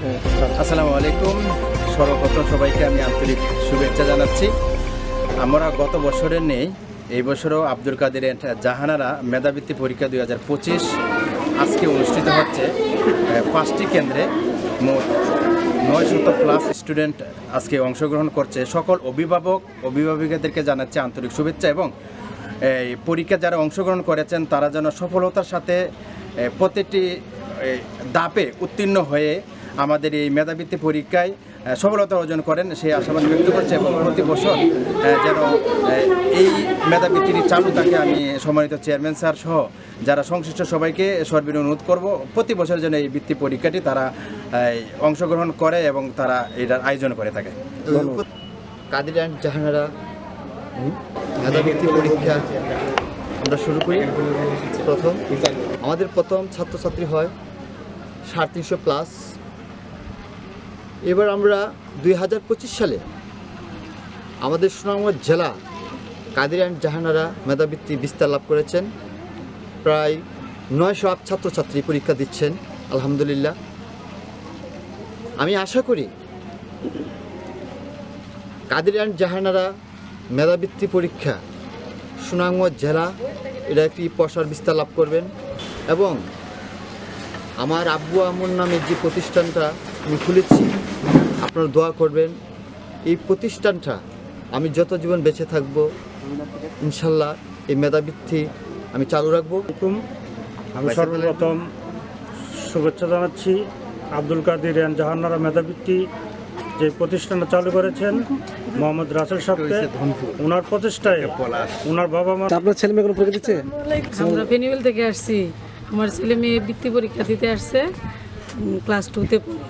আসসালামু আলাইকুম সর্বপ্রথম সবাইকে আমি আন্তরিক শুভেচ্ছা জানাচ্ছি। আমরা গত বছরের নেই, এই বছরও আব্দুল কাদের জাহানারা মেধাবৃত্তি পরীক্ষা দুই হাজার পঁচিশ আজকে অনুষ্ঠিত হচ্ছে পাঁচটি কেন্দ্রে মোট নয় শত প্লাস স্টুডেন্ট আজকে অংশগ্রহণ করছে। সকল অভিভাবক, অভিভাবিকাদেরকে জানাচ্ছে আন্তরিক শুভেচ্ছা এবং এই পরীক্ষা যারা অংশগ্রহণ করেছেন তারা যেন সফলতার সাথে প্রতিটি ধাপে উত্তীর্ণ হয়ে আমাদের এই মেধাবৃত্তি পরীক্ষায় সফলতা অর্জন করেন সেই আশাবাদ ব্যক্ত করছে এবং প্রতি বছর যেন এই মেধাবৃত্তিটি চালু থাকে আমি সম্মানিত চেয়ারম্যান স্যার সহ যারা সংশ্লিষ্ট সবাইকে সর্বিন অনুরোধ করব, প্রতি বছর যেন এই বৃত্তি পরীক্ষাটি তারা অংশগ্রহণ করে এবং তারা এটার আয়োজন করে থাকে। কাদের অ্যান্ড জাহানারা মেধাবৃত্তি পরীক্ষা আমরা শুরু করি। প্রথম, আমাদের প্রথম ছাত্রছাত্রী হয় সাড়ে তিনশো প্লাস। এবার আমরা দুই হাজার পঁচিশ সালে আমাদের সুনামগঞ্জ জেলা কাদের অ্যান্ড জাহানারা মেধাবৃত্তি বিস্তার লাভ করেছেন। প্রায় নয়শো আপ ছাত্রছাত্রী পরীক্ষা দিচ্ছেন, আলহামদুলিল্লাহ। আমি আশা করি কাদের অ্যান্ড জাহানারা মেধাবৃত্তি পরীক্ষা সুনামগঞ্জ জেলা এটা একটি প্রসার বিস্তার লাভ করবেন এবং আমার আব্বু আমুর নামে যে প্রতিষ্ঠানটা আমি খুলেছি আপনারা দোয়া করবেন এই প্রতিষ্ঠানটা আমি যত জীবন বেঁচে থাকব ইনশাল্লাহ এই মেধাবৃত্তি আমি চালু রাখব। আমি সর্বপ্রথম শুভেচ্ছা জানাচ্ছি আব্দুল কাদির অ্যান্ড জাহান্নারা মেধাবৃত্তি যে প্রতিষ্ঠানটা চালু করেছেন মোহাম্মদ রাসেল সাহেবকে। ওনার প্রচেষ্টায় ওনার বাবা মা আপনার ছেলে মেয়ে কোনো পরীক্ষা দিচ্ছে? আমরা ফেনিওয়েল থেকে আসছি। আমার ছেলে মেয়ে বৃত্তি পরীক্ষা দিতে আসছে ক্লাস টুতে পড়ে।